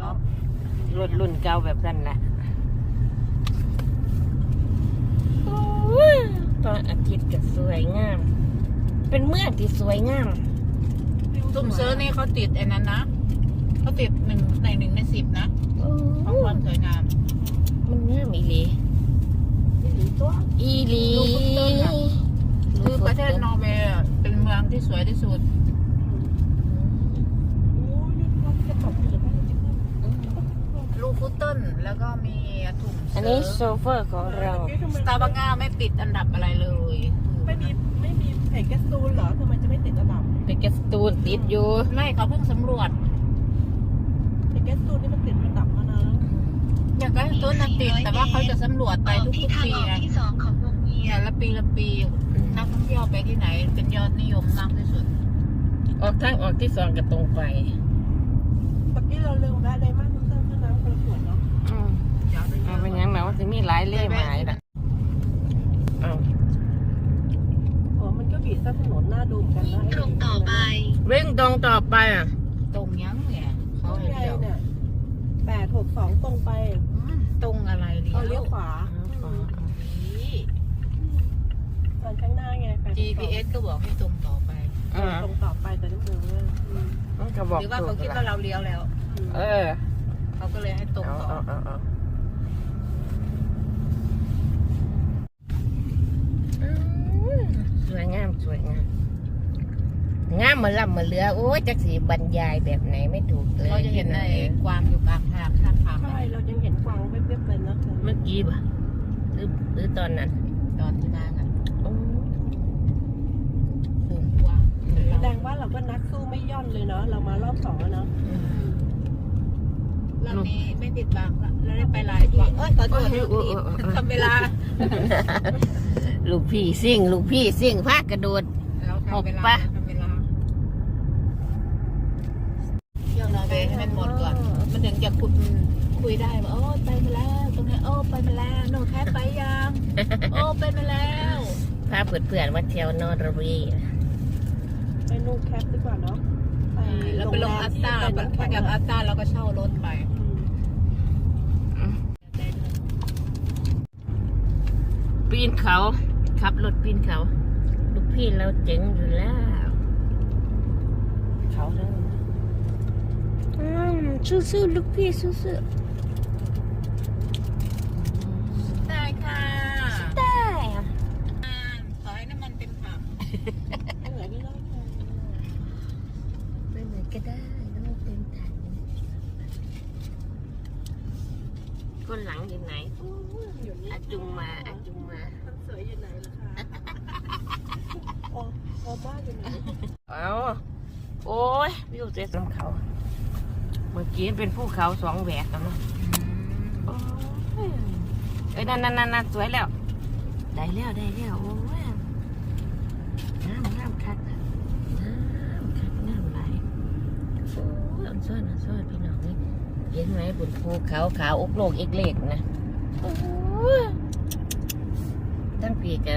เนาะรถรุ่นเก่าแบบนั้นแหละโอ้ยตอนอาทิตย์ก็สวยงาม เป็นเมืองที่สวยงามซุ่มเซอร์นี่เขาติดไอ้นั้นนะเขาติดหนึ่งในหนึ่งในสิบนะโอ้ของความสวยงาม มันงามอีหลีอีหลีคือประเทศนอร์เวย์อะเป็นเมืองที่สวยที่สุด ลูฟุตเติ้ลแล้วก็มีถุงอันนี้โซเฟอร์ของเรา สตาร์บัคก้าไม่ติดอันดับอะไรเลยไม่มีไม่มีเพจแกสตูนเหรอทำไมจะไม่ติดอันดับเป็นแกสตูนติดอยู่ไม่เขาเพิ่งสำรวจเพจแกสตูนนี่มันติดอันดับมานานแล้วอย่างก็ต้นนันติดแต่ว่าเขาจะสำรวจไปทุกๆปีไงที่สองของวงเวียแต่นละปีละปีนักท่องเที่ยวไปที่ไหน เป็นยอดนิยมมากที่สุด ออกทางออกที่สองก็ตรงไปเมื่อกี้เราลืมแวะไดมอนด์ทุกเเล่หมายนะเอาโอ้มันก็บีบซะถนนหน้าดูเหมือนกันนะตรงต่อไป วิ่งตรงต่อไปอะ ตรงยังเนี่ยเขาเขาให้ไงเลี้ยวเนี่ยแปดหกสองตรงไปอืมตรงอะไรเลี้ยเอาเลี้ยววขวานี่ ตอนข้างหน้าไง862 GPS ก็บอกให้ตรงต่อไปอ่าตรงต่อไปแต่นี่มืออืมมันก็บอกหรือว่าถูเขากคิดละว่าเราเลี้ยวแล้ว เออเขาก็เลยให้ตรงเอาต่อเอาเอาเอาอืม สวยงามสวยงาม งามมาล่ำมาเหลือ โอ้ยจักสีบรรยายแบบไหนไม่ถูกเลยเราจะเห็นไอ้กวางอยู่กลางทางข้างทางใช่เรายังเห็นกวางเว็บๆเลยนะเมื่อกี้ป่ะหรือหรือตอนนั้น ตอนที่มากันโอ้ฝูงกวางแสดงว่าเราก็นักสู้ไม่ย่อนเลยเนาะเรามารอบสองแล้วเนาะอืมเรามีไม่ผิดบังละเราได้ไปหลายที่เอ้ยขอโทษโอ้ยโอ้ยโอ้ยโอ้ยทำเวลา ลูกพี่ซิ่ง ลูกพี่ซิ่งพากกระโดดเราทำเวหลากปะทำเวลาเที่ยวนอร์เวย์ให้มันหมดก่อน มันถึงจะคุยคุยได้ว่าโอ้ไปมาแล้วตรงนี้โอ้ไปมาแล้วหนูแค่ไปยังโอ้ไปมาแล้วพาเพื่อนๆมาเที่ยวนอร์เวย์ไปนู่นแคปดีกว่าเนาะไปแล้วไปลงอัตตาโรงแรมที่ไปเป็นกับน้ำอัแข็งตตาเราก็เช่ารถไปอืมปีนเขา ขับรถปีนเขา ลูกพี่เราเจ๋งอยู่แล้ว เขาแล้วอืมสู้ๆลูกพี่สู้ๆได้ค่ะได้อะขอให้น้ำมันเต็มถังเหนื่อยไม่ได้ค่ะไปไหนก็ได้ต้องเต็มถังคนหลังอยู่ไหน อยู่นี่อาจุงมาอาจุงมา คนสวยอยู่ไหนล่ะคะโอ้โอ้บ้านอยู่ไหน เอาโอ้ยวิวเจ๊สำเขา เมื่อกี้เป็นภูเขาสองแหวกแล้วเนาะโอ้ยเอ้ยนั่นนั่นนั่นนั่นสวยแล้ว ได้แล้วได้แล้วโอ้ยน้ำน้ำคักน้ำคักน้ำไหลโอ้ยอันซ้อนอันซ้อนพี่น้องนี่เห็นไหมบนภูเขาขาวอกโลกเอกเล็กนะโอ้ยตั้งปีกะ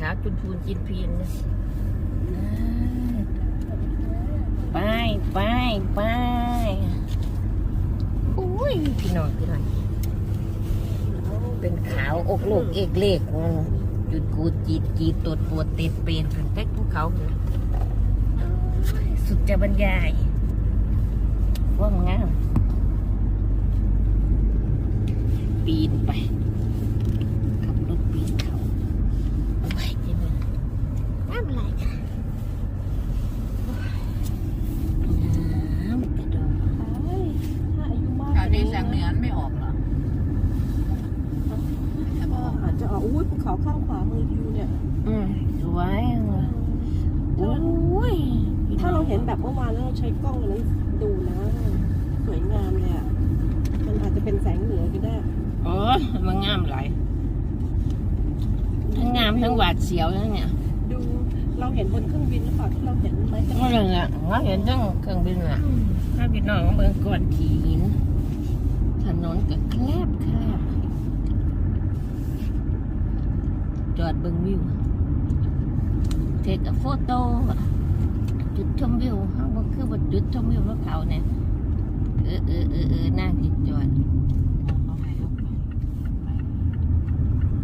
ขาวจุนพูนจินพีนนะ ไปไปไปอุ้ยพี่น้องพี่น้องเป็นขาวอกโลกเอกเลกจุดกูจีดจีดตดปวดติดเป็นถึงเต็กภูเขาสุดจะบรรยายว่างงามปีนไปขับรถปีนเขาโอ้ยเจ๊มันน้ำไหลค่ะ น้ำกระโดด เฮ้ยถ้าอายุมาก แถวนี้แสงเหนือไม่ออกเหรอแต่บ ก็ อก อาจจะออกอุ้ยภูเขาข้างขวามือวิวเนี่ย อืมสวยอะโอ้ย ถ้า เราเห็นแบบเมื่อวานแล้วเราใช้กล้องอันนั้นดูนะ สวยงามเลยอะ มันอาจจะเป็นแสงเหนือก็ได้โอ้ยมันงามหลายทั้งงามทั้งหวาดเสียวทั้งเนี่ยดูเราเห็นบนเครื่องบินหรือเปล่าที่เราเห็นไหมจะก็เลยอะเราเห็นทั้งเครื่องบินอะถ้าพี่น้องเบิ่งก่อนขี่หินถนนก็แคบแคบจอดเบิ่งวิวเทคโฟโต้ จุดชมวิวข้างบนคือบนจุดชมวิวแล้วเขาเนี่ยเออเออเออเออนั่งจิตจอดเขาให้เราไปไป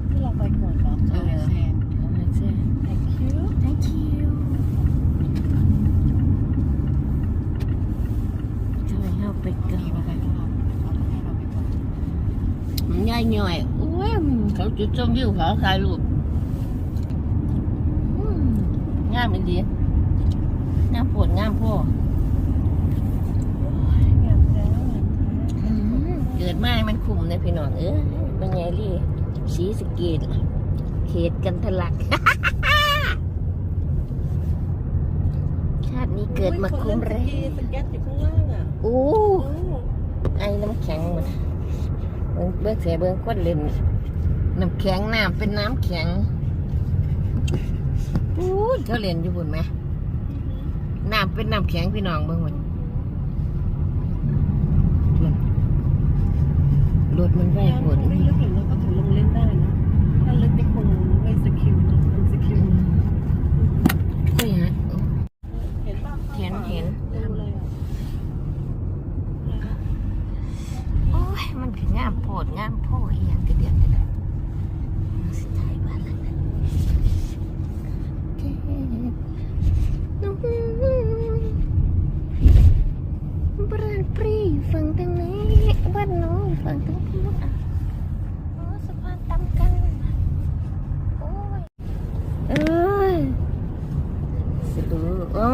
ที่เราไปก่อนเหรอเออแซงเอามาเจ้ thank you thank you ทำไมเราไปก่อมีมานได้ก็เราเขาให้เราไปก่อนมันย่อยหน่อยโอ้ยเขาจุดชมวิวเขาถ่ายรูปอืมงามอีดีงาม ปวดงามพ่องามแท้งามแท้อืมเกิดมาให้มันคุ้มเลยพี่น้องเอ้ยเป็นไงลี่สีสะเกตเขตกันทะลัก ชาตินี้เกิดมาคุ้มเลเลยยสเก็ตอยู่ข้างล่างอะโอ้โอ้ไอ้น้ำแข็งมันเบิ้งเบิ้งเสียเบิ้งคนเล่นน้ำแข็งน้ำเป็นน้ำแข็งอู้ยเขาเล่นอยู่บุญไหม น้ำเป็นน้ำแข็งพี่น้องเบิ่งมันรถมันไหวน้ำผคลงไม่ลึกหรอกเราก็ถึงลงเล่นได้นะ ถ้าลึกนี่คงไม่สกิลนะ เฮ้ยฮะ เห็นป่ะ เห็นเห็น ดูเลยอะ โอ้ย มันคืองามโพดงามโพดอีหยังกระเดียดกระดาสิถ่ายบ้านหลังนั้นบรานปรี ฝั่งทางนี้บ้านน้องฝั่งทางนู้นอะโอ้สะพานตำกันโอ้ยเอ้ยสิดูเอ้า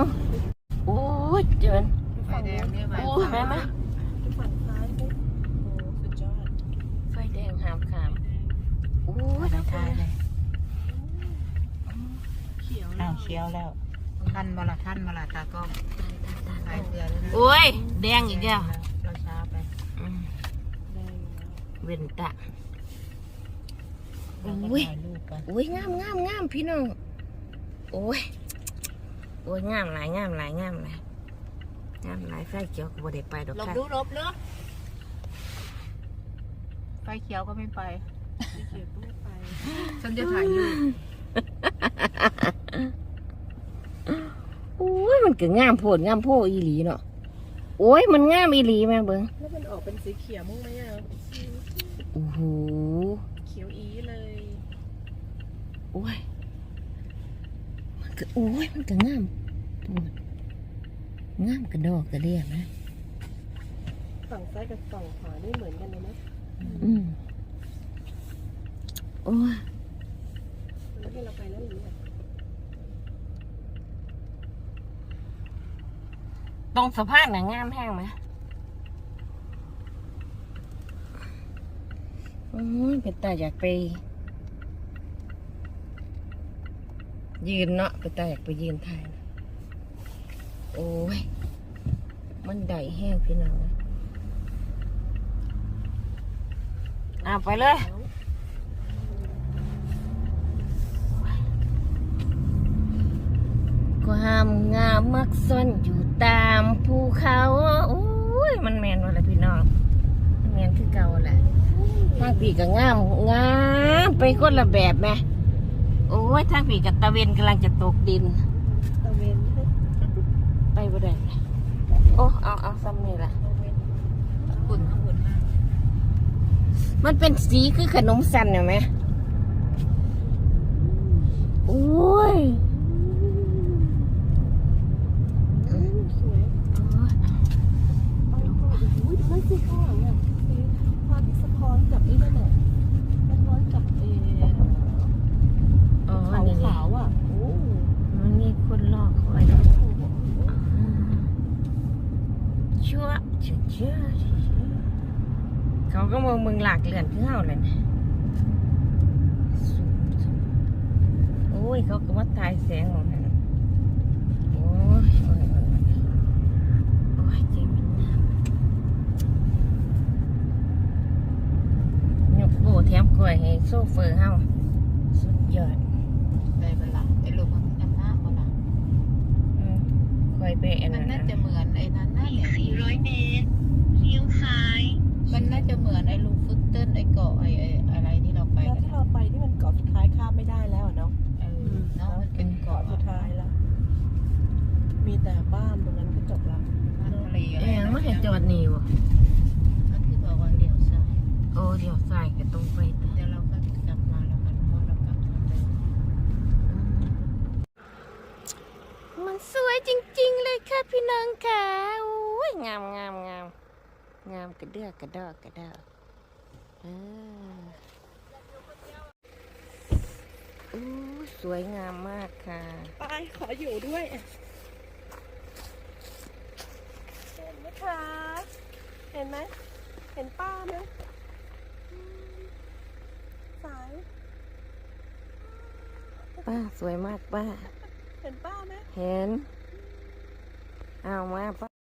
โอ้ยเจินไฟแดงเนี่ยไหมโอ้ยแม่ไหมฝั่งซ้ายปุ๊บโอ้สุดยอดไฟแดงหามขามโอ้ยไม่ทายเลยเขียวอ้าวเชียวแล้วท่านมาละท่านมาละตากล้อง สายเสือเลยนะโอ้ย แดงอีกแล้วเราช้าไปอืมแดงเว้นตะเราก็อุ้ยถ่ายรูปไปโอ้ยงามงามงามพี่น้อง โอ้ย โอ้ยงามหลายงามหลายงามหลายงามหลายไฟเขียวก็บ่ได้ไปดอกหลบค่ะดูหลบเนาะไฟเขียวก็ไม่ไปสีเขียวก็ไม่ไป ฉันจะถ่ายรูปโอ้ย มันก็งามโพดงามโพอีหลีเนาะโอ้ยมันงามอีหลีแม่เบิ่งแล้วมันออกเป็นสีเขียวมั้งไหมอะโอ้โหเขียวอีเลยโอ้ยมันก็โอ้ยมันก็งามโพดงามกระดอกกระเดียนะฝั่งซ้ายกับฝั่งขวานี่เหมือนกันเลยนะอืมโอ้ยแล้วที่เราไปแล้วอย่างนี้ย ตรงสะพานน่ะงามแห้งไหมโอ้ยเป็นตาอยากไป ยืนเนาะเป็นตาอยากไปยืนถ่ายนะโอ้ย มันได้แห้งพี่น้องเอาไปเลยความงามมักซ่อนอยู่ ตามภูเขาโอ้ยมันแมนว่าอะพี่น้องมันแมนคือเก่าแหละทางปีก็งามงามไปคนละแบบไหมโอ้ยทางปีกับตะเวนกำลังจะตกดินตะเวนไปบ่ได้โอ้เอาเอาซ้ำนี่ล่ะตะเวนขุ่นข้างบนมากมันเป็นสีคือขนมสันเห็นไหมโอ้มสวยเอาแล้วก็โอ้โหดูนั่นสิข้างหลังอะสีพระอาทิตย์สะท้อนกับนี่นั่นแหละสะท้อนกับเออ อ๋อ ขาว นี่ไง ขาวอะโอ้ มันมีคนรอคอยด้วย ชั่วชื่อชื่อเขาก็มองมึงหลากเลื่อนคือเฮาเลยนะโอ้ย เขาก็มาตายแสงของมันโอ้ยโอ้ยโอ้ยโอ้ยจริงนน้ำยกโบแถมกล้วยให้โซเฟอร์เฮาสุดยอดได้เวลาไอ้ลูกมันจำหน้าคนละ อืม คอยไปอันมันนั้นน่าจะเหมือนไอ้นั้นน่าเนี่ย400เมตรเลี้ยวซ้าย มันน่าจะเหมือนไอ้ลูกฟุตเติ้ลไอ้เกาะไอ้ไอ้อะไรที่เราไปแล้วกันที่เราไปที่มันเกาะสุดท้ายข้ามไม่ได้แล้วอะเนาะเออเนาะมันเป็นเกาะเกาะสุดท้ายแล้วมีแต่บ้านตรงนั้นก็จบละบ้านทะเลอะไรเอ้ยนะไม่เห็นจอดดนี้วะก็ที่บอกว่าเลี้ยวซ้ายโอ้เดี๋ยวใส่ก็ตรงไปแต่ เดี๋ยวเราก็กลับมาแล้วกันพอเรากลับมาเลย มัน สวยจริง ๆ เลยค่ะพี่น้องค่ะโอ้ยงามงามงามงามกระเดือกกระดอกกระดอกเอออู้สวยงามมากค่ะ ไปขออยู่ด้วยเห็นไหมคะเห็นไหมเห็นป้าไหมอืมสาย ป้าสวยมากป้า เห็นป้าไหมเห็น เอามาป้า